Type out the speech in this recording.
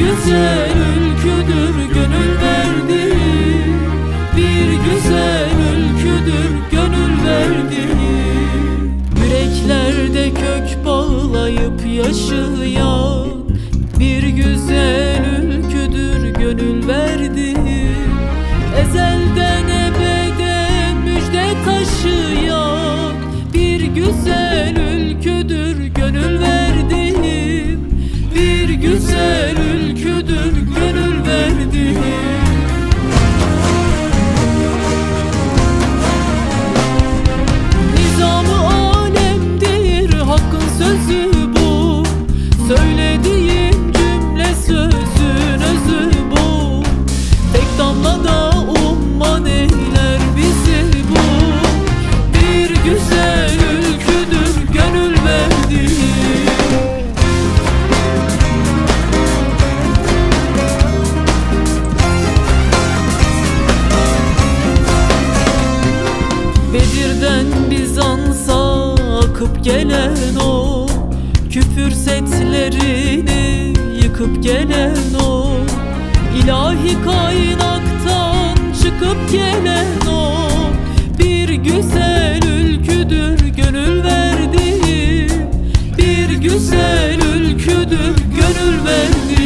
güzel ülküdür gönül verdi Bir güzel ülküdür gönül verdi Yüreklerde kök bağlayıp yaşayan Bir güzel Yıkıp gelen o Küfür setlerini Yıkıp gelen o İlahi kaynaktan çıkıp gelen o Bir güzel ülküdür gönül verdiği Bir güzel ülküdür gönül verdiği.